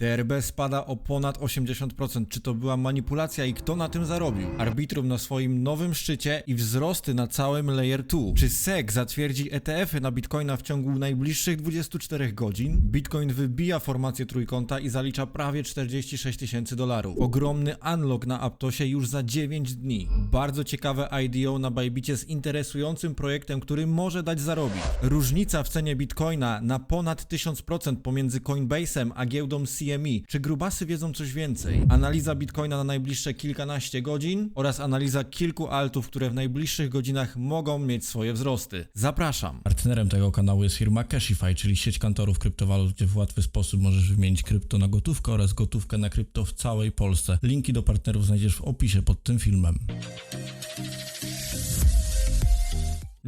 TRB spada o ponad 80%. Czy to była manipulacja i kto na tym zarobił? Arbitrum na swoim nowym szczycie i wzrosty na całym Layer 2. Czy SEC zatwierdzi ETF-y na Bitcoina w ciągu najbliższych 24 godzin? Bitcoin wybija formację trójkąta i zalicza prawie 46 tysięcy dolarów. Ogromny unlock na Aptosie już za 9 dni. Bardzo ciekawe IDO na Bybicie z interesującym projektem, który może dać zarobić. Różnica w cenie Bitcoina na ponad 1000% pomiędzy Coinbase'em a giełdą CME. Czy grubasy wiedzą coś więcej? Analiza Bitcoina na najbliższe kilkanaście godzin oraz analiza kilku altów, które w najbliższych godzinach mogą mieć swoje wzrosty. Zapraszam. Partnerem tego kanału jest firma Cashify, czyli sieć kantorów kryptowalut, gdzie w łatwy sposób możesz wymienić krypto na gotówkę oraz gotówkę na krypto w całej Polsce. Linki do partnerów znajdziesz w opisie pod tym filmem.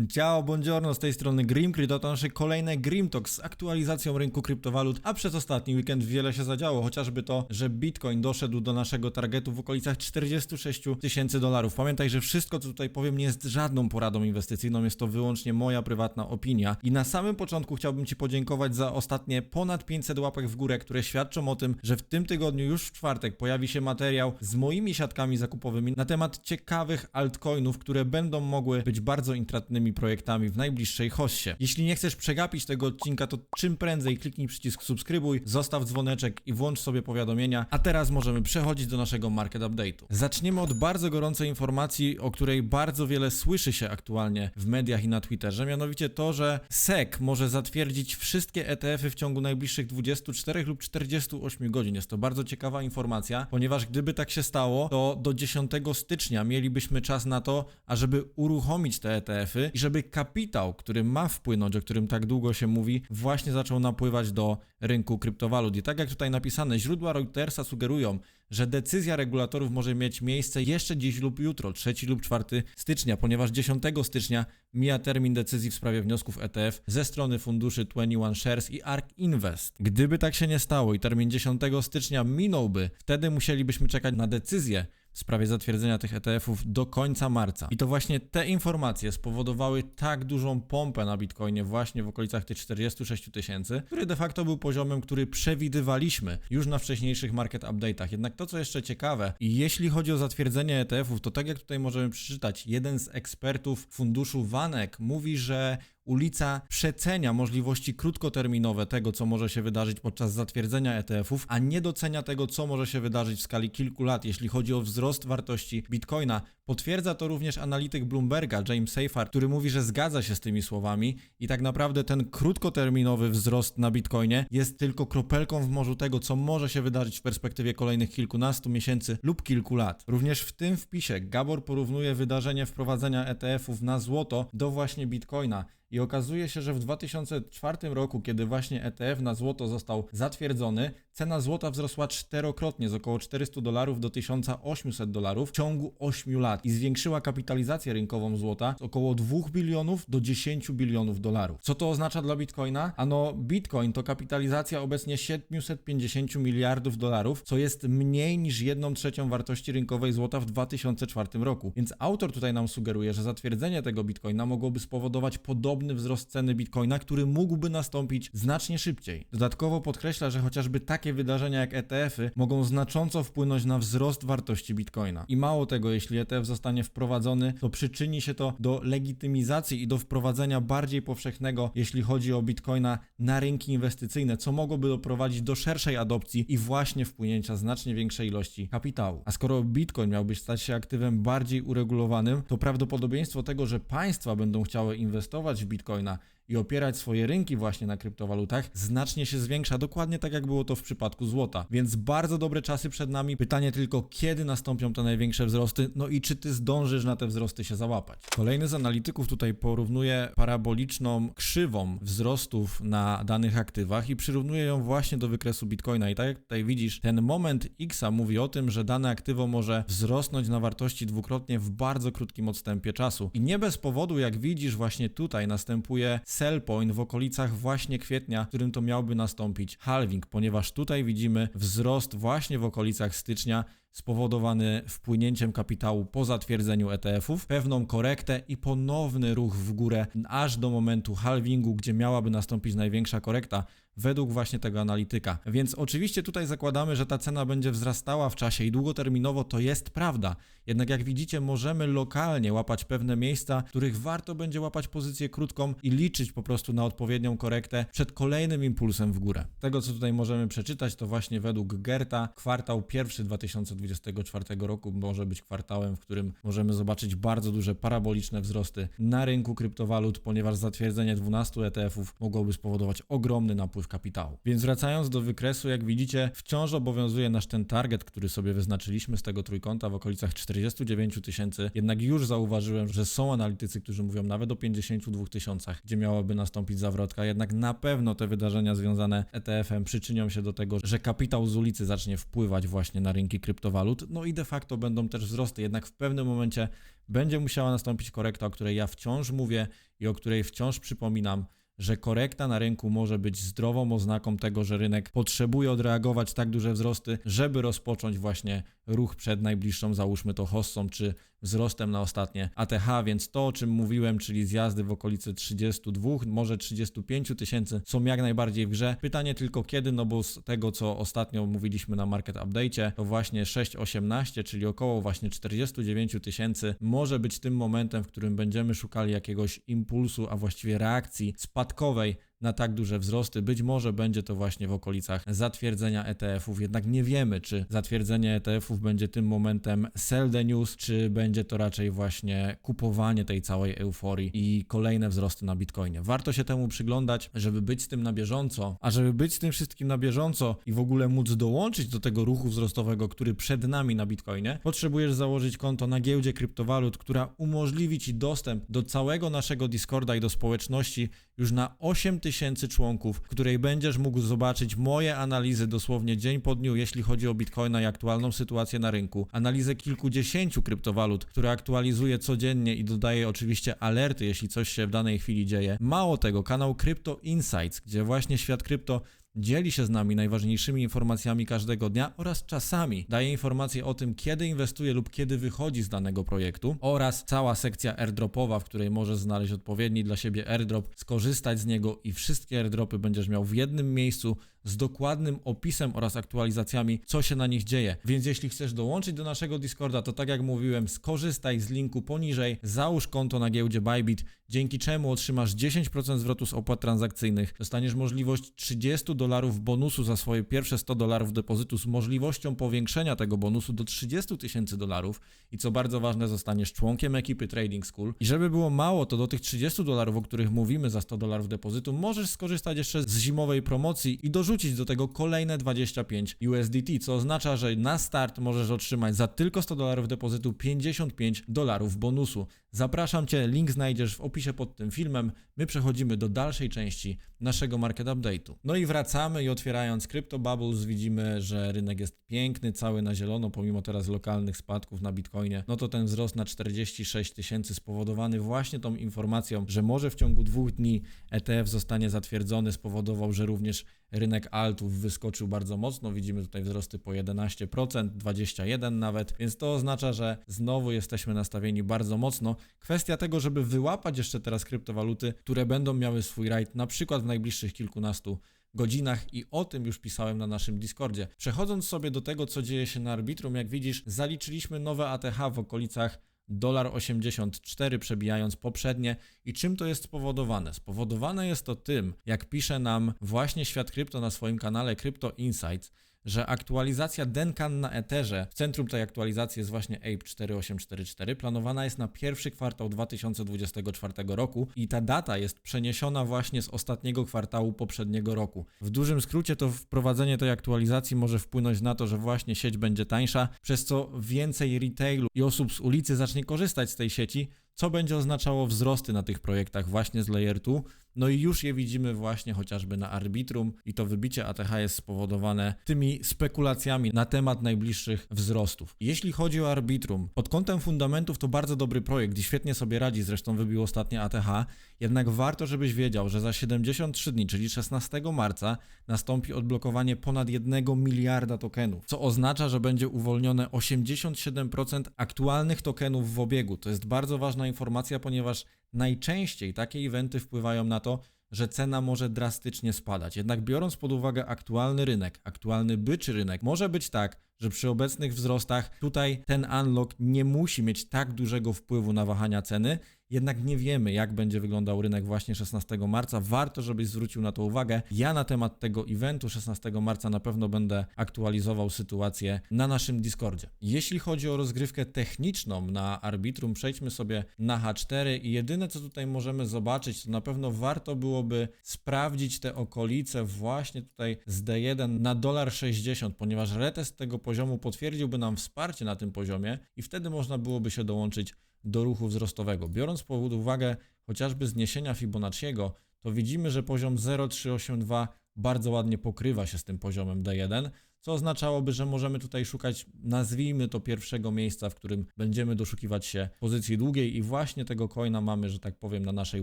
Ciao, buongiorno, z tej strony Grimcry, to nasze kolejne Grim Talk z aktualizacją rynku kryptowalut, a przez ostatni weekend wiele się zadziało, chociażby to, że Bitcoin doszedł do naszego targetu w okolicach 46 tysięcy dolarów. Pamiętaj, że wszystko, co tutaj powiem, nie jest żadną poradą inwestycyjną, jest to wyłącznie moja prywatna opinia. I na samym początku chciałbym Ci podziękować za ostatnie ponad 500 łapek w górę, które świadczą o tym, że w tym tygodniu, już w czwartek, pojawi się materiał z moimi siatkami zakupowymi na temat ciekawych altcoinów, które będą mogły być bardzo intratnymi projektami w najbliższej hossie. Jeśli nie chcesz przegapić tego odcinka, to czym prędzej kliknij przycisk subskrybuj, zostaw dzwoneczek i włącz sobie powiadomienia. A teraz możemy przechodzić do naszego market update'u. Zaczniemy od bardzo gorącej informacji, o której bardzo wiele słyszy się aktualnie w mediach i na Twitterze, mianowicie to, że SEC może zatwierdzić wszystkie ETF-y w ciągu najbliższych 24 lub 48 godzin. Jest to bardzo ciekawa informacja, ponieważ gdyby tak się stało, to do 10 stycznia mielibyśmy czas na to, ażeby uruchomić te ETF-y i żeby kapitał, który ma wpłynąć, o którym tak długo się mówi, właśnie zaczął napływać do rynku kryptowalut. I tak jak tutaj napisane, źródła Reutersa sugerują, że decyzja regulatorów może mieć miejsce jeszcze dziś lub jutro, 3 lub 4 stycznia, ponieważ 10 stycznia mija termin decyzji w sprawie wniosków ETF ze strony funduszy 21 Shares i ARK Invest. Gdyby tak się nie stało i termin 10 stycznia minąłby, wtedy musielibyśmy czekać na decyzję w sprawie zatwierdzenia tych ETF-ów do końca marca. I to właśnie te informacje spowodowały tak dużą pompę na Bitcoinie właśnie w okolicach tych 46 tysięcy, który de facto był poziomem, który przewidywaliśmy już na wcześniejszych market update'ach. Jednak to, co jeszcze ciekawe, jeśli chodzi o zatwierdzenie ETF-ów, to tak jak tutaj możemy przeczytać, jeden z ekspertów funduszu Vanek mówi, że ulica przecenia możliwości krótkoterminowe tego, co może się wydarzyć podczas zatwierdzenia ETF-ów, a nie docenia tego, co może się wydarzyć w skali kilku lat, jeśli chodzi o wzrost wartości Bitcoina. Potwierdza to również analityk Bloomberga, James Seyfart, który mówi, że zgadza się z tymi słowami i tak naprawdę ten krótkoterminowy wzrost na Bitcoinie jest tylko kropelką w morzu tego, co może się wydarzyć w perspektywie kolejnych kilkunastu miesięcy lub kilku lat. Również w tym wpisie Gabor porównuje wydarzenie wprowadzenia ETF-ów na złoto do właśnie Bitcoina. I okazuje się, że w 2004 roku, kiedy właśnie ETF na złoto został zatwierdzony, cena złota wzrosła czterokrotnie z około 400 dolarów do 1800 dolarów w ciągu 8 lat i zwiększyła kapitalizację rynkową złota z około 2 bilionów do 10 bilionów dolarów. Co to oznacza dla Bitcoina? Ano, Bitcoin to kapitalizacja obecnie 750 miliardów dolarów, co jest mniej niż 1 trzecią wartości rynkowej złota w 2004 roku. Więc autor tutaj nam sugeruje, że zatwierdzenie tego Bitcoina mogłoby spowodować podobny wzrost ceny Bitcoina, który mógłby nastąpić znacznie szybciej. Dodatkowo podkreśla, że chociażby takie wydarzenia jak ETF-y mogą znacząco wpłynąć na wzrost wartości Bitcoina. I mało tego, jeśli ETF zostanie wprowadzony, to przyczyni się to do legitymizacji i do wprowadzenia bardziej powszechnego, jeśli chodzi o Bitcoina, na rynki inwestycyjne, co mogłoby doprowadzić do szerszej adopcji i właśnie wpłynięcia znacznie większej ilości kapitału. A skoro Bitcoin miałby stać się aktywem bardziej uregulowanym, to prawdopodobieństwo tego, że państwa będą chciały inwestować w Bitcoina i opierać swoje rynki właśnie na kryptowalutach, znacznie się zwiększa, dokładnie tak jak było to w przypadku złota. Więc bardzo dobre czasy przed nami. Pytanie tylko, kiedy nastąpią te największe wzrosty, no i czy ty zdążysz na te wzrosty się załapać. Kolejny z analityków tutaj porównuje paraboliczną krzywą wzrostów na danych aktywach i przyrównuje ją właśnie do wykresu Bitcoina. I tak jak tutaj widzisz, ten moment X mówi o tym, że dane aktywo może wzrosnąć na wartości dwukrotnie w bardzo krótkim odstępie czasu. I nie bez powodu, jak widzisz, właśnie tutaj następuje sell point w okolicach właśnie kwietnia, w którym to miałby nastąpić halving, ponieważ tutaj widzimy wzrost właśnie w okolicach stycznia, spowodowany wpłynięciem kapitału po zatwierdzeniu ETF-ów, pewną korektę i ponowny ruch w górę aż do momentu halvingu, gdzie miałaby nastąpić największa korekta według właśnie tego analityka. Więc oczywiście tutaj zakładamy, że ta cena będzie wzrastała w czasie i długoterminowo to jest prawda. Jednak jak widzicie, możemy lokalnie łapać pewne miejsca, w których warto będzie łapać pozycję krótką i liczyć po prostu na odpowiednią korektę przed kolejnym impulsem w górę. Tego, co tutaj możemy przeczytać, to właśnie według Gerta kwartał pierwszy 2024 roku może być kwartałem, w którym możemy zobaczyć bardzo duże paraboliczne wzrosty na rynku kryptowalut, ponieważ zatwierdzenie 12 ETF-ów mogłoby spowodować ogromny napływ kapitału. Więc wracając do wykresu, jak widzicie, wciąż obowiązuje nasz ten target, który sobie wyznaczyliśmy z tego trójkąta w okolicach 49 tysięcy. Jednak już zauważyłem, że są analitycy, którzy mówią nawet o 52 tysiącach, gdzie miałaby nastąpić zawrotka. Jednak na pewno te wydarzenia związane ETF-em przyczynią się do tego, że kapitał z ulicy zacznie wpływać właśnie na rynki kryptowalut. No i de facto będą też wzrosty. Jednak w pewnym momencie będzie musiała nastąpić korekta, o której ja wciąż mówię i o której wciąż przypominam że korekta na rynku może być zdrową oznaką tego, że rynek potrzebuje odreagować tak duże wzrosty, żeby rozpocząć właśnie ruch przed najbliższą, załóżmy to hossą, czy wzrostem na ostatnie ATH, więc to, o czym mówiłem, czyli zjazdy w okolicy 32, może 35 tysięcy są jak najbardziej w grze. Pytanie tylko kiedy, no bo z tego, co ostatnio mówiliśmy na Market Update, to właśnie 6,18, czyli około właśnie 49 tysięcy może być tym momentem, w którym będziemy szukali jakiegoś impulsu, a właściwie reakcji spadkowej na tak duże wzrosty. Być może będzie to właśnie w okolicach zatwierdzenia ETF-ów, jednak nie wiemy, czy zatwierdzenie ETF-ów będzie tym momentem sell the news, czy będzie to raczej właśnie kupowanie tej całej euforii i kolejne wzrosty na Bitcoinie. Warto się temu przyglądać, żeby być z tym na bieżąco, a żeby być z tym wszystkim na bieżąco i w ogóle móc dołączyć do tego ruchu wzrostowego, który przed nami na Bitcoinie, potrzebujesz założyć konto na giełdzie kryptowalut, która umożliwi Ci dostęp do całego naszego Discorda i do społeczności już na 8000 tysięcy członków, w której będziesz mógł zobaczyć moje analizy dosłownie dzień po dniu, jeśli chodzi o Bitcoina i aktualną sytuację na rynku. Analizę kilkudziesięciu kryptowalut, które aktualizuję codziennie i dodaję oczywiście alerty, jeśli coś się w danej chwili dzieje. Mało tego, kanał Crypto Insights, gdzie właśnie świat krypto dzieli się z nami najważniejszymi informacjami każdego dnia oraz czasami daje informacje o tym, kiedy inwestuje lub kiedy wychodzi z danego projektu oraz cała sekcja airdropowa, w której możesz znaleźć odpowiedni dla siebie airdrop, skorzystać z niego i wszystkie airdropy będziesz miał w jednym miejscu z dokładnym opisem oraz aktualizacjami, co się na nich dzieje. Więc jeśli chcesz dołączyć do naszego Discorda, to tak jak mówiłem, skorzystaj z linku poniżej, załóż konto na giełdzie Bybit, dzięki czemu otrzymasz 10% zwrotu z opłat transakcyjnych, dostaniesz możliwość 30 dolarów bonusu za swoje pierwsze 100 dolarów depozytu z możliwością powiększenia tego bonusu do 30 tysięcy dolarów i co bardzo ważne, zostaniesz członkiem ekipy Trading School. I żeby było mało, to do tych 30 dolarów, o których mówimy za 100 dolarów depozytu, możesz skorzystać jeszcze z zimowej promocji i dorzucić do tego kolejne 25 USDT, co oznacza, że na start możesz otrzymać za tylko 100 dolarów depozytu 55 dolarów bonusu. Zapraszam Cię, link znajdziesz w opisie pod tym filmem. My przechodzimy do dalszej części naszego market update'u. No i wracamy i otwierając Crypto Bubbles widzimy, że rynek jest piękny, cały na zielono, pomimo teraz lokalnych spadków na Bitcoinie. No to ten wzrost na 46 tysięcy spowodowany właśnie tą informacją, że może w ciągu dwóch dni ETF zostanie zatwierdzony, spowodował, że również rynek altów wyskoczył bardzo mocno. Widzimy tutaj wzrosty po 11%, 21% nawet, więc to oznacza, że znowu jesteśmy nastawieni bardzo mocno. Kwestia tego, żeby wyłapać jeszcze teraz kryptowaluty, które będą miały swój rajd na przykład w najbliższych kilkunastu godzinach i o tym już pisałem na naszym Discordzie. Przechodząc sobie do tego, co dzieje się na Arbitrum, jak widzisz, zaliczyliśmy nowe ATH w okolicach dolar 84 przebijając poprzednie i czym to jest spowodowane? Spowodowane jest to tym, jak pisze nam właśnie Świat Krypto na swoim kanale Crypto Insights, że aktualizacja Denkan na Etherze, w centrum tej aktualizacji jest właśnie Ape 4844, planowana jest na pierwszy kwartał 2024 roku i ta data jest przeniesiona właśnie z ostatniego kwartału poprzedniego roku. W dużym skrócie to wprowadzenie tej aktualizacji może wpłynąć na to, że właśnie sieć będzie tańsza, przez co więcej retailu i osób z ulicy zacznie korzystać z tej sieci, co będzie oznaczało wzrosty na tych projektach właśnie z Layer 2. No i już je widzimy właśnie chociażby na Arbitrum i to wybicie ATH jest spowodowane tymi spekulacjami na temat najbliższych wzrostów. Jeśli chodzi o Arbitrum, pod kątem fundamentów to bardzo dobry projekt i świetnie sobie radzi, zresztą wybił ostatnie ATH, Jednak warto, żebyś wiedział, że za 73 dni, czyli 16 marca, nastąpi odblokowanie ponad 1 miliarda tokenów, co oznacza, że będzie uwolnione 87% aktualnych tokenów w obiegu. To jest bardzo ważna informacja, ponieważ najczęściej takie eventy wpływają na to, że cena może drastycznie spadać. Jednak biorąc pod uwagę aktualny rynek, aktualny byczy rynek, może być tak, że przy obecnych wzrostach tutaj ten unlock nie musi mieć tak dużego wpływu na wahania ceny, jednak nie wiemy, jak będzie wyglądał rynek właśnie 16 marca. Warto, żebyś zwrócił na to uwagę. Ja na temat tego eventu 16 marca na pewno będę aktualizował sytuację na naszym Discordzie. Jeśli chodzi o rozgrywkę techniczną na Arbitrum, przejdźmy sobie na H4 i jedyne, co tutaj możemy zobaczyć, to na pewno warto byłoby sprawdzić te okolice właśnie tutaj z D1 na dolar 60, ponieważ retest tego poziomu potwierdziłby nam wsparcie na tym poziomie i wtedy można byłoby się dołączyć do ruchu wzrostowego. Biorąc pod uwagę chociażby zniesienia Fibonacciego, to widzimy, że poziom 0,382 bardzo ładnie pokrywa się z tym poziomem D1, co oznaczałoby, że możemy tutaj szukać, nazwijmy to pierwszego miejsca, w którym będziemy doszukiwać się pozycji długiej i właśnie tego coina mamy, że tak powiem, na naszej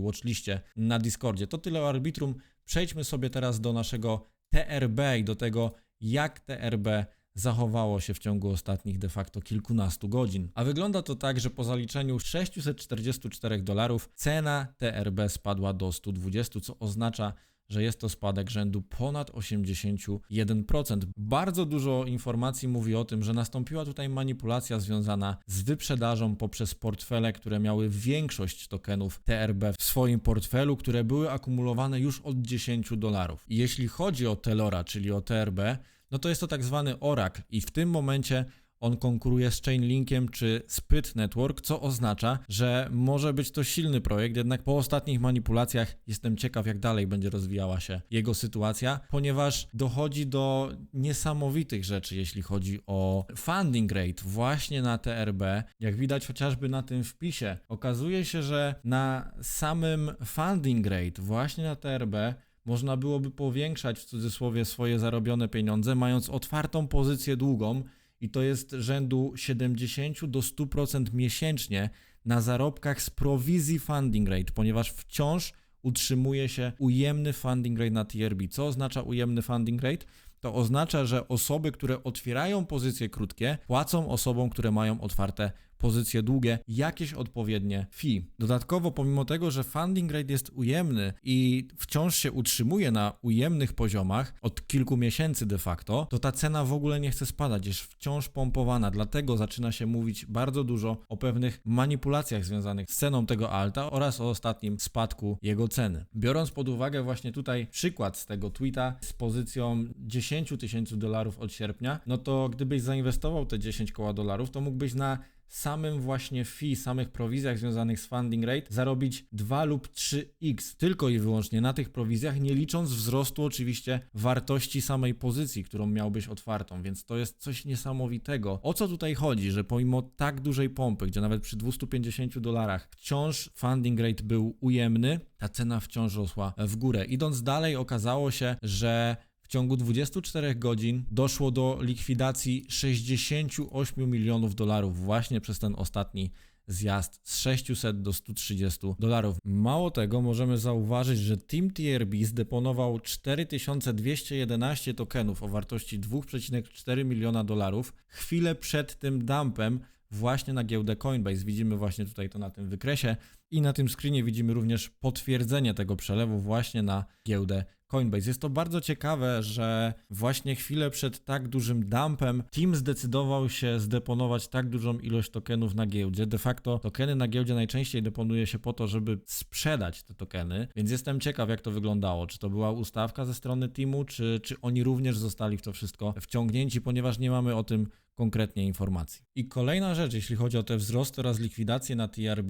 watchliście na Discordzie. To tyle o Arbitrum. Przejdźmy sobie teraz do naszego TRB i do tego, jak TRB zachowało się w ciągu ostatnich de facto kilkunastu godzin. A wygląda to tak, że po zaliczeniu 644 dolarów cena TRB spadła do 120, co oznacza, że jest to spadek rzędu ponad 81%. Bardzo dużo informacji mówi o tym, że nastąpiła tutaj manipulacja związana z wyprzedażą poprzez portfele, które miały większość tokenów TRB w swoim portfelu, które były akumulowane już od 10 dolarów. Jeśli chodzi o Telora, czyli o TRB, no to jest to tak zwany Oracle i w tym momencie on konkuruje z Chainlinkiem czy Spyt Network, co oznacza, że może być to silny projekt, jednak po ostatnich manipulacjach jestem ciekaw, jak dalej będzie rozwijała się jego sytuacja, ponieważ dochodzi do niesamowitych rzeczy, jeśli chodzi o funding rate właśnie na TRB. Jak widać chociażby na tym wpisie, okazuje się, że na samym funding rate właśnie na TRB można byłoby powiększać w cudzysłowie swoje zarobione pieniądze, mając otwartą pozycję długą i to jest rzędu 70 do 100% miesięcznie na zarobkach z prowizji funding rate, ponieważ wciąż utrzymuje się ujemny funding rate na TRB. Co oznacza ujemny funding rate? To oznacza, że osoby, które otwierają pozycje krótkie, płacą osobom, które mają otwarte pozycje długie, jakieś odpowiednie fee. Dodatkowo, pomimo tego, że funding rate jest ujemny i wciąż się utrzymuje na ujemnych poziomach od kilku miesięcy de facto, to ta cena w ogóle nie chce spadać, jest wciąż pompowana, dlatego zaczyna się mówić bardzo dużo o pewnych manipulacjach związanych z ceną tego alta oraz o ostatnim spadku jego ceny. Biorąc pod uwagę właśnie tutaj przykład z tego tweeta z pozycją 10 tysięcy dolarów od sierpnia, no to gdybyś zainwestował te 10 koła dolarów, to mógłbyś na samym właśnie fee, samych prowizjach związanych z funding rate zarobić 2 lub 3x tylko i wyłącznie na tych prowizjach, nie licząc wzrostu oczywiście wartości samej pozycji, którą miałbyś otwartą, więc to jest coś niesamowitego. O co tutaj chodzi, że pomimo tak dużej pompy, gdzie nawet przy 250 dolarach wciąż funding rate był ujemny, ta cena wciąż rosła w górę. Idąc dalej okazało się, że w ciągu 24 godzin doszło do likwidacji 68 milionów dolarów właśnie przez ten ostatni zjazd z 600 do 130 dolarów. Mało tego, możemy zauważyć, że Team TRB zdeponował 4211 tokenów o wartości 2,4 miliona dolarów chwilę przed tym dumpem właśnie na giełdę Coinbase. Widzimy właśnie tutaj to na tym wykresie i na tym screenie widzimy również potwierdzenie tego przelewu właśnie na giełdę Coinbase. Jest to bardzo ciekawe, że właśnie chwilę przed tak dużym dumpem team zdecydował się zdeponować tak dużą ilość tokenów na giełdzie. De facto tokeny na giełdzie najczęściej deponuje się po to, żeby sprzedać te tokeny, więc jestem ciekaw jak to wyglądało. Czy to była ustawka ze strony teamu, czy, czy oni również zostali w to wszystko wciągnięci, ponieważ nie mamy o tym konkretnie informacji. I kolejna rzecz, jeśli chodzi o te wzrosty oraz likwidacje na TRB,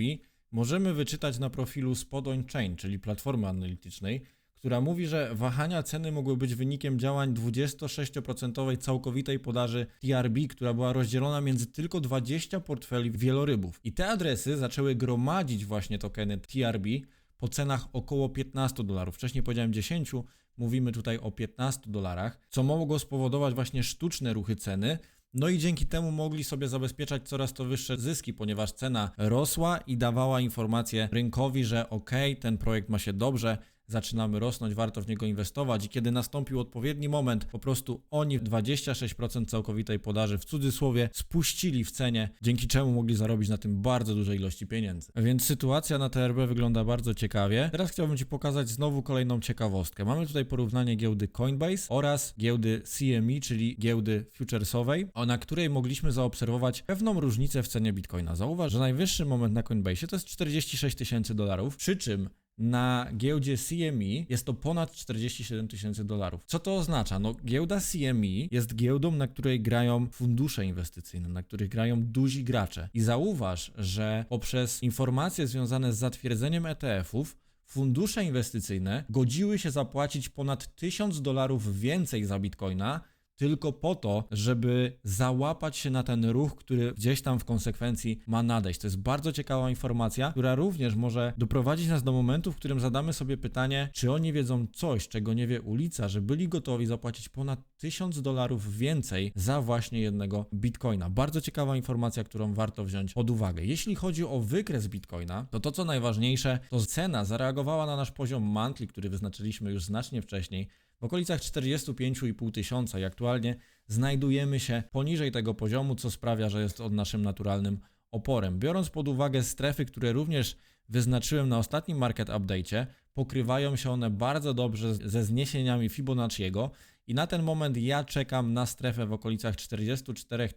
możemy wyczytać na profilu Spot Chain, czyli platformy analitycznej, która mówi, że wahania ceny mogły być wynikiem działań 26% całkowitej podaży TRB, która była rozdzielona między tylko 20 portfeli wielorybów. I te adresy zaczęły gromadzić właśnie tokeny TRB po cenach około 15 dolarów. Wcześniej powiedziałem 10, mówimy tutaj o 15 dolarach, co mogło spowodować właśnie sztuczne ruchy ceny, No i dzięki temu mogli sobie zabezpieczać coraz to wyższe zyski, ponieważ cena rosła i dawała informację rynkowi, że ok, ten projekt ma się dobrze, zaczynamy rosnąć, warto w niego inwestować i kiedy nastąpił odpowiedni moment, po prostu oni 26% całkowitej podaży w cudzysłowie spuścili w cenie, dzięki czemu mogli zarobić na tym bardzo duże ilości pieniędzy. Więc sytuacja na TRB wygląda bardzo ciekawie. Teraz chciałbym Ci pokazać znowu kolejną ciekawostkę. Mamy tutaj porównanie giełdy Coinbase oraz giełdy CME, czyli giełdy futuresowej, na której mogliśmy zaobserwować pewną różnicę w cenie Bitcoina. Zauważ, że najwyższy moment na Coinbase to jest 46 tysięcy dolarów, przy czym na giełdzie CME jest to ponad 47 tysięcy dolarów. Co to oznacza? No, giełda CME jest giełdą, na której grają fundusze inwestycyjne, na których grają duzi gracze. I zauważ, że poprzez informacje związane z zatwierdzeniem ETF-ów, fundusze inwestycyjne godziły się zapłacić ponad 1000 dolarów więcej za bitcoina, tylko po to, żeby załapać się na ten ruch, który gdzieś tam w konsekwencji ma nadejść. To jest bardzo ciekawa informacja, która również może doprowadzić nas do momentu, w którym zadamy sobie pytanie, czy oni wiedzą coś, czego nie wie ulica, że byli gotowi zapłacić ponad 1000 dolarów więcej za właśnie jednego bitcoina. Bardzo ciekawa informacja, którą warto wziąć pod uwagę. Jeśli chodzi o wykres bitcoina, to to co najważniejsze, to cena zareagowała na nasz poziom monthly, który wyznaczyliśmy już znacznie wcześniej, w okolicach 45,5 tysiąca i aktualnie znajdujemy się poniżej tego poziomu, co sprawia, że jest on naszym naturalnym oporem. Biorąc pod uwagę strefy, które również wyznaczyłem na ostatnim market update'cie, pokrywają się one bardzo dobrze ze zniesieniami Fibonacciego i na ten moment ja czekam na strefę w okolicach 44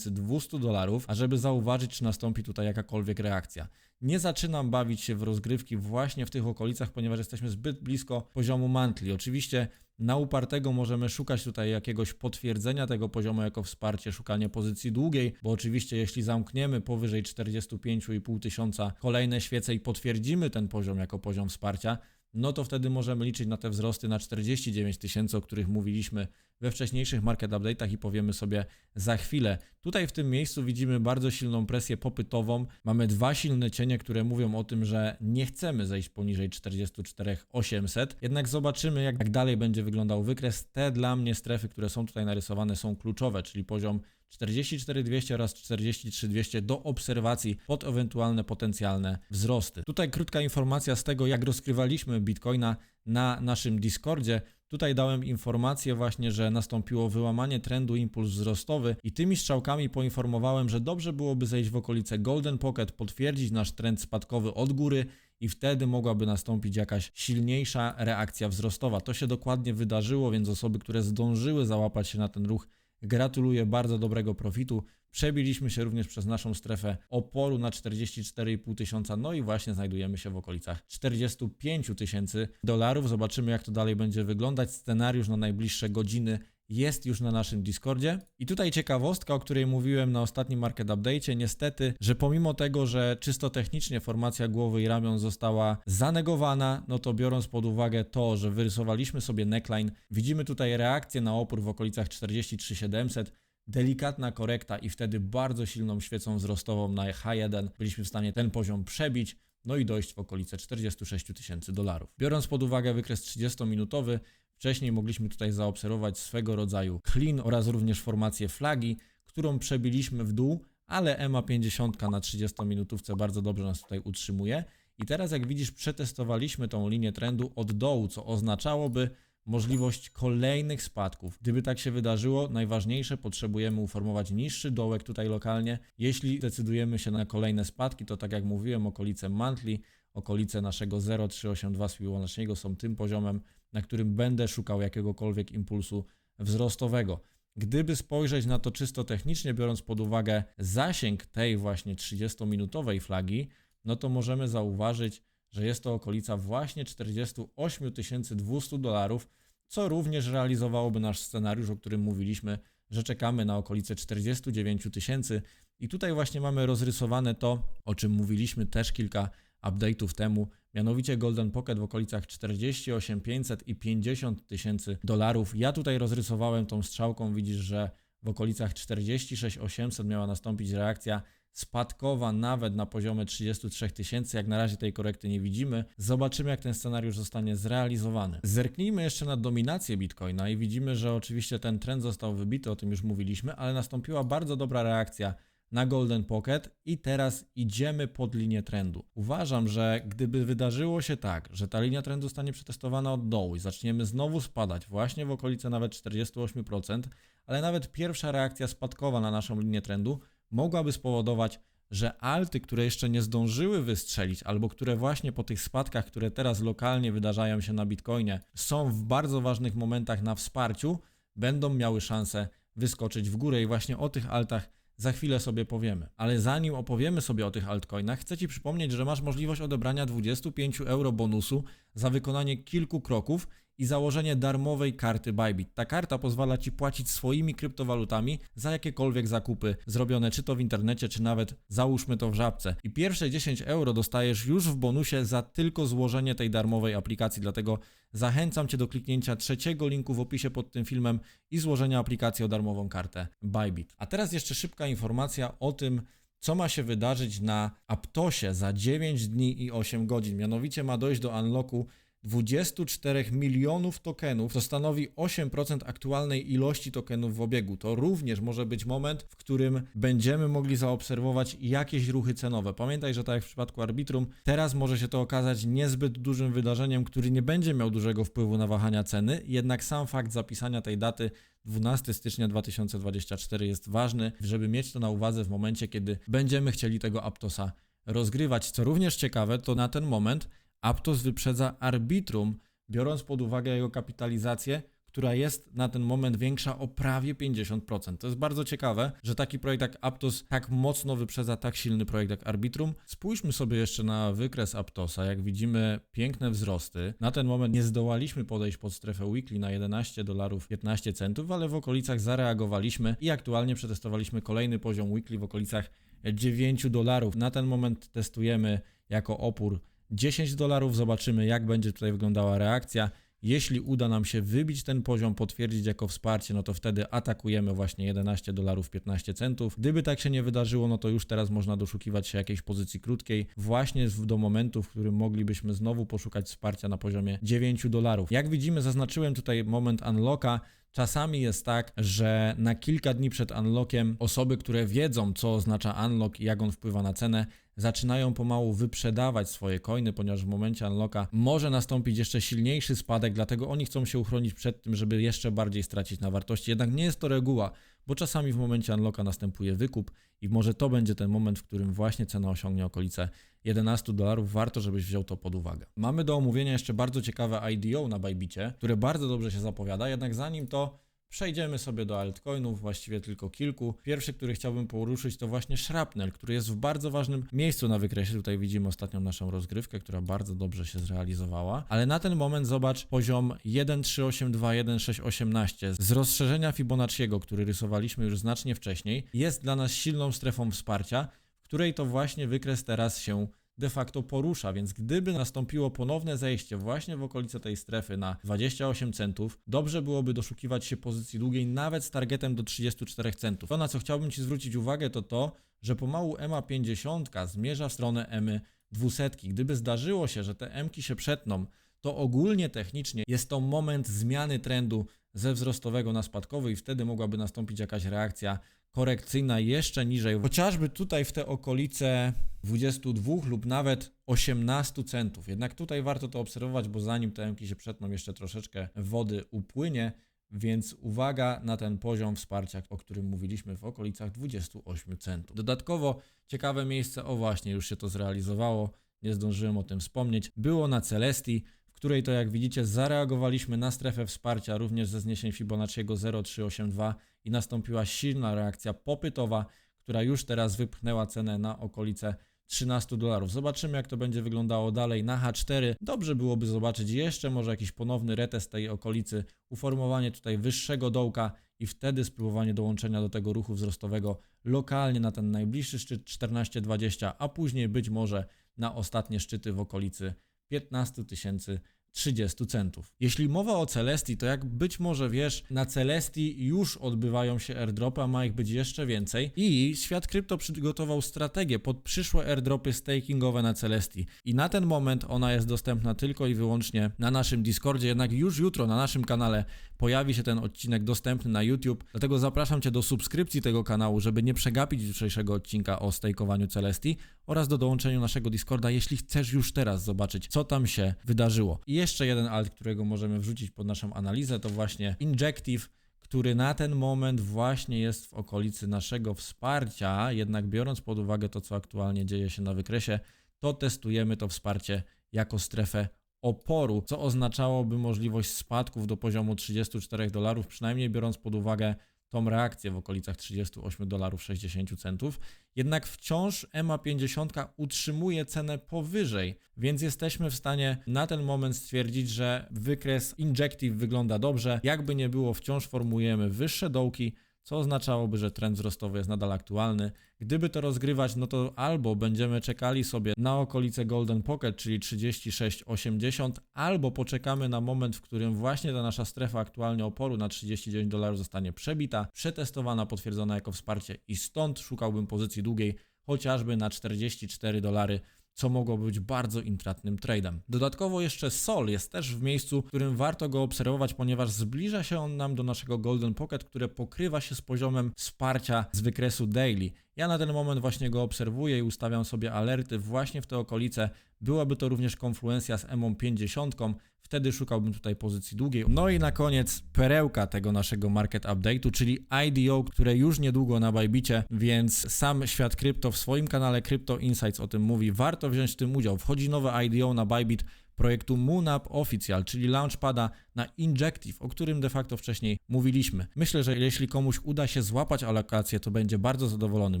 200 dolarów, ażeby zauważyć, czy nastąpi tutaj jakakolwiek reakcja. Nie zaczynam bawić się w rozgrywki właśnie w tych okolicach, ponieważ jesteśmy zbyt blisko poziomu monthly. Oczywiście na upartego możemy szukać tutaj jakiegoś potwierdzenia tego poziomu jako wsparcie, szukanie pozycji długiej, bo oczywiście jeśli zamkniemy powyżej 45,5 tysiąca kolejne świece i potwierdzimy ten poziom jako poziom wsparcia, no to wtedy możemy liczyć na te wzrosty na 49 tysięcy, o których mówiliśmy we wcześniejszych market update'ach i powiemy sobie za chwilę. Tutaj w tym miejscu widzimy bardzo silną presję popytową. Mamy dwa silne cienie, które mówią o tym, że nie chcemy zejść poniżej 44 800. Jednak zobaczymy, jak, dalej będzie wyglądał wykres. Te dla mnie strefy, które są tutaj narysowane, są kluczowe, czyli poziom 44200 oraz 43200 do obserwacji pod ewentualne potencjalne wzrosty. Tutaj krótka informacja z tego, jak rozkrywaliśmy Bitcoina na naszym Discordzie. Tutaj dałem informację właśnie, że nastąpiło wyłamanie trendu impuls wzrostowy i tymi strzałkami poinformowałem, że dobrze byłoby zejść w okolice Golden Pocket, potwierdzić nasz trend spadkowy od góry i wtedy mogłaby nastąpić jakaś silniejsza reakcja wzrostowa. To się dokładnie wydarzyło, więc osoby, które zdążyły załapać się na ten ruch, Gratuluję bardzo dobrego profitu. Przebiliśmy się również przez naszą strefę oporu na 44,5 tysiąca, no i właśnie znajdujemy się w okolicach 45 tysięcy dolarów. Zobaczymy, jak to dalej będzie wyglądać. Scenariusz na najbliższe godziny jest już na naszym Discordzie. I tutaj ciekawostka, o której mówiłem na ostatnim Market Update'cie, niestety, że pomimo tego, że czysto technicznie formacja głowy i ramion została zanegowana, no to biorąc pod uwagę to, że wyrysowaliśmy sobie neckline, widzimy tutaj reakcję na opór w okolicach 43700, delikatna korekta i wtedy bardzo silną świecą wzrostową na H1 byliśmy w stanie ten poziom przebić, no i dojść w okolice 46 tysięcy dolarów. Biorąc pod uwagę wykres 30-minutowy, wcześniej mogliśmy tutaj zaobserwować swego rodzaju clean oraz również formację flagi, którą przebiliśmy w dół, ale EMA 50 na 30-minutówce bardzo dobrze nas tutaj utrzymuje. I teraz jak widzisz przetestowaliśmy tą linię trendu od dołu, co oznaczałoby możliwość kolejnych spadków. Gdyby tak się wydarzyło, najważniejsze potrzebujemy uformować niższy dołek tutaj lokalnie. Jeśli decydujemy się na kolejne spadki, to tak jak mówiłem, okolice monthly, okolice naszego 0,382 z Fibonacciego są tym poziomem, na którym będę szukał jakiegokolwiek impulsu wzrostowego. Gdyby spojrzeć na to czysto technicznie, biorąc pod uwagę zasięg tej właśnie 30-minutowej flagi, no to możemy zauważyć, że jest to okolica właśnie 48 200 dolarów, co również realizowałoby nasz scenariusz, o którym mówiliśmy, że czekamy na okolice 49 tysięcy. I tutaj właśnie mamy rozrysowane to, o czym mówiliśmy też kilka update'ów temu, mianowicie Golden Pocket w okolicach 48 500 i 50 tysięcy dolarów. Ja tutaj rozrysowałem tą strzałką, widzisz, że w okolicach 46 800 miała nastąpić reakcja spadkowa nawet na poziomie 33 tysięcy. Jak na razie tej korekty nie widzimy. Zobaczymy, jak ten scenariusz zostanie zrealizowany. Zerknijmy jeszcze na dominację Bitcoina i widzimy, że oczywiście ten trend został wybity, o tym już mówiliśmy, ale nastąpiła bardzo dobra reakcja na Golden Pocket i teraz idziemy pod linię trendu. Uważam, że gdyby wydarzyło się tak, że ta linia trendu zostanie przetestowana od dołu i zaczniemy znowu spadać właśnie w okolice nawet 48%, ale nawet pierwsza reakcja spadkowa na naszą linię trendu mogłaby spowodować, że alty, które jeszcze nie zdążyły wystrzelić, albo które właśnie po tych spadkach, które teraz lokalnie wydarzają się na Bitcoinie, są w bardzo ważnych momentach na wsparciu, będą miały szansę wyskoczyć w górę i właśnie o tych altach za chwilę sobie powiemy. Ale zanim opowiemy sobie o tych altcoinach, chcę Ci przypomnieć, że masz możliwość odebrania 25 euro bonusu za wykonanie kilku kroków i założenie darmowej karty Bybit. Ta karta pozwala Ci płacić swoimi kryptowalutami za jakiekolwiek zakupy zrobione, czy to w internecie, czy nawet załóżmy to w żabce. I pierwsze 10 euro dostajesz już w bonusie za tylko złożenie tej darmowej aplikacji, dlatego zachęcam Cię do kliknięcia trzeciego linku w opisie pod tym filmem i złożenia aplikacji o darmową kartę Bybit. A teraz jeszcze szybka informacja o tym, co ma się wydarzyć na Aptosie za 9 dni i 8 godzin. Mianowicie ma dojść do unlocku 24 milionów tokenów, co stanowi 8% aktualnej ilości tokenów w obiegu. To również może być moment, w którym będziemy mogli zaobserwować jakieś ruchy cenowe. Pamiętaj, że tak jak w przypadku Arbitrum, teraz może się to okazać niezbyt dużym wydarzeniem, który nie będzie miał dużego wpływu na wahania ceny, jednak sam fakt zapisania tej daty 12 stycznia 2024 jest ważny, żeby mieć to na uwadze w momencie, kiedy będziemy chcieli tego Aptosa rozgrywać. Co również ciekawe, to na ten moment Aptos wyprzedza Arbitrum, biorąc pod uwagę jego kapitalizację, która jest na ten moment większa o prawie 50%. To jest bardzo ciekawe, że taki projekt jak Aptos tak mocno wyprzedza tak silny projekt jak Arbitrum. Spójrzmy sobie jeszcze na wykres Aptosa. Jak widzimy, piękne wzrosty. Na ten moment nie zdołaliśmy podejść pod strefę weekly na 11 dolarów 15 centów, ale w okolicach zareagowaliśmy i aktualnie przetestowaliśmy kolejny poziom weekly w okolicach 9 dolarów. Na ten moment testujemy jako opór 10 dolarów. Zobaczymy, jak będzie tutaj wyglądała reakcja. Jeśli uda nam się wybić ten poziom, potwierdzić jako wsparcie, no to wtedy atakujemy właśnie 11 dolarów 15 centów. Gdyby tak się nie wydarzyło, no to już teraz można doszukiwać się jakiejś pozycji krótkiej, właśnie do momentu, w którym moglibyśmy znowu poszukać wsparcia na poziomie 9 dolarów. Jak widzimy, zaznaczyłem tutaj moment unlocka. Czasami jest tak, że na kilka dni przed unlockiem osoby, które wiedzą, co oznacza unlock i jak on wpływa na cenę, zaczynają pomału wyprzedawać swoje coiny, ponieważ w momencie unlocka może nastąpić jeszcze silniejszy spadek, dlatego oni chcą się uchronić przed tym, żeby jeszcze bardziej stracić na wartości. Jednak nie jest to reguła, bo czasami w momencie unlocka następuje wykup i może to będzie ten moment, w którym właśnie cena osiągnie okolice 11 dolarów. Warto, żebyś wziął to pod uwagę. Mamy do omówienia jeszcze bardzo ciekawe IDO na Bybicie, które bardzo dobrze się zapowiada, jednak zanim to Przejdziemy sobie do altcoinów, właściwie tylko kilku. Pierwszy, który chciałbym poruszyć, to właśnie Shrapnel, który jest w bardzo ważnym miejscu na wykresie. Tutaj widzimy ostatnią naszą rozgrywkę, która bardzo dobrze się zrealizowała. Ale na ten moment zobacz poziom 1.382, 1.618 z rozszerzenia Fibonacciego, który rysowaliśmy już znacznie wcześniej, jest dla nas silną strefą wsparcia, w której to właśnie wykres teraz się de facto porusza, więc gdyby nastąpiło ponowne zejście właśnie w okolice tej strefy na 28 centów, dobrze byłoby doszukiwać się pozycji długiej nawet z targetem do 34 centów. To na co chciałbym Ci zwrócić uwagę to to, że pomału EMA 50 zmierza w stronę EMY 200. Gdyby zdarzyło się, że te EMki się przetną, to ogólnie technicznie jest to moment zmiany trendu ze wzrostowego na spadkowy i wtedy mogłaby nastąpić jakaś reakcja korekcyjna jeszcze niżej, chociażby tutaj w te okolice 22 lub nawet 18 centów. Jednak tutaj warto to obserwować, bo zanim te emki się przetną, jeszcze troszeczkę wody upłynie, więc uwaga na ten poziom wsparcia, o którym mówiliśmy w okolicach 28 centów. Dodatkowo ciekawe miejsce, o właśnie, już się to zrealizowało, nie zdążyłem o tym wspomnieć, było na Celestii, w której to jak widzicie zareagowaliśmy na strefę wsparcia również ze zniesień Fibonacciego 0,382 i nastąpiła silna reakcja popytowa, która już teraz wypchnęła cenę na okolice 13 dolarów. Zobaczymy, jak to będzie wyglądało dalej na H4. Dobrze byłoby zobaczyć jeszcze może jakiś ponowny retest tej okolicy, uformowanie tutaj wyższego dołka i wtedy spróbowanie dołączenia do tego ruchu wzrostowego lokalnie na ten najbliższy szczyt 14,20, a później być może na ostatnie szczyty w okolicy 15 tysięcy 30 centów. Jeśli mowa o Celestii, to jak być może wiesz, na Celestii już odbywają się airdropy, a ma ich być jeszcze więcej i świat krypto przygotował strategię pod przyszłe airdropy stakingowe na Celestii. I na ten moment ona jest dostępna tylko i wyłącznie na naszym Discordzie, jednak już jutro na naszym kanale pojawi się ten odcinek dostępny na YouTube, dlatego zapraszam Cię do subskrypcji tego kanału, żeby nie przegapić jutrzejszego odcinka o stakowaniu Celestii oraz do dołączenia naszego Discorda, jeśli chcesz już teraz zobaczyć, co tam się wydarzyło. I jeszcze jeden alt, którego możemy wrzucić pod naszą analizę, to właśnie Injective, który na ten moment właśnie jest w okolicy naszego wsparcia, jednak biorąc pod uwagę to, co aktualnie dzieje się na wykresie, to testujemy to wsparcie jako strefę oporu, co oznaczałoby możliwość spadków do poziomu 34 dolarów, przynajmniej biorąc pod uwagę tą reakcję w okolicach 38 dolarów 60 centów. Jednak wciąż EMA 50 utrzymuje cenę powyżej, więc jesteśmy w stanie na ten moment stwierdzić, że wykres Injective wygląda dobrze. Jakby nie było, wciąż formujemy wyższe dołki, co oznaczałoby, że trend wzrostowy jest nadal aktualny. Gdyby to rozgrywać, no to albo będziemy czekali sobie na okolice Golden Pocket, czyli 36,80, albo poczekamy na moment, w którym właśnie ta nasza strefa aktualnie oporu na 39 dolarów zostanie przebita, przetestowana, potwierdzona jako wsparcie i stąd szukałbym pozycji długiej, chociażby na 44 dolary co mogło być bardzo intratnym tradem. Dodatkowo jeszcze Sol jest też w miejscu, w którym warto go obserwować, ponieważ zbliża się on nam do naszego Golden Pocket, które pokrywa się z poziomem wsparcia z wykresu daily. Ja na ten moment właśnie go obserwuję i ustawiam sobie alerty właśnie w te okolice. Byłaby to również konfluencja z EMO 50, wtedy szukałbym tutaj pozycji długiej. No i na koniec perełka tego naszego market update'u, czyli IDO, które już niedługo na Bybicie, więc sam świat krypto w swoim kanale Crypto Insights o tym mówi. Warto wziąć w tym udział. Wchodzi nowe IDO na Bybit projektu MoonUp Official, czyli launchpada na Injective, o którym de facto wcześniej mówiliśmy. Myślę, że jeśli komuś uda się złapać alokację, to będzie bardzo zadowolony.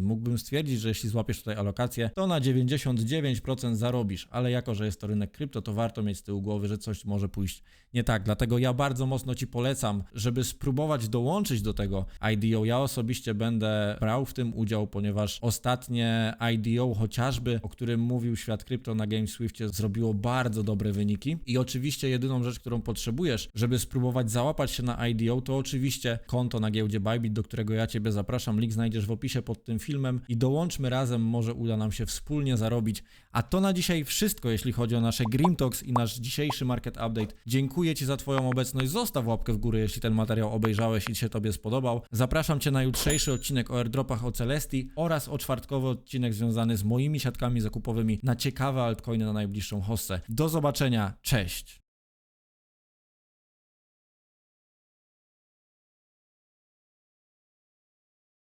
Mógłbym stwierdzić, że jeśli złapiesz tutaj alokację, to na 99% zarobisz, ale jako, że jest to rynek krypto, to warto mieć z tyłu głowy, że coś może pójść nie tak. Dlatego ja bardzo mocno Ci polecam, żeby spróbować dołączyć do tego IDO. Ja osobiście będę brał w tym udział, ponieważ ostatnie IDO chociażby, o którym mówił świat krypto na GameSwiftie, zrobiło bardzo dobre wyniki. I oczywiście jedyną rzecz, którą potrzebujesz, żeby spróbować załapać się na IDO, to oczywiście konto na giełdzie Bybit, do którego ja Ciebie zapraszam. Link znajdziesz w opisie pod tym filmem i dołączmy razem, może uda nam się wspólnie zarobić. A to na dzisiaj wszystko, jeśli chodzi o nasze Grim Talks i nasz dzisiejszy Market Update. Dziękuję Ci za Twoją obecność. Zostaw łapkę w górę, jeśli ten materiał obejrzałeś i się Tobie spodobał. Zapraszam Cię na jutrzejszy odcinek o airdropach o Celestii oraz o czwartkowy odcinek związany z moimi siatkami zakupowymi na ciekawe altcoiny na najbliższą hossę. Do zobaczenia, cześć!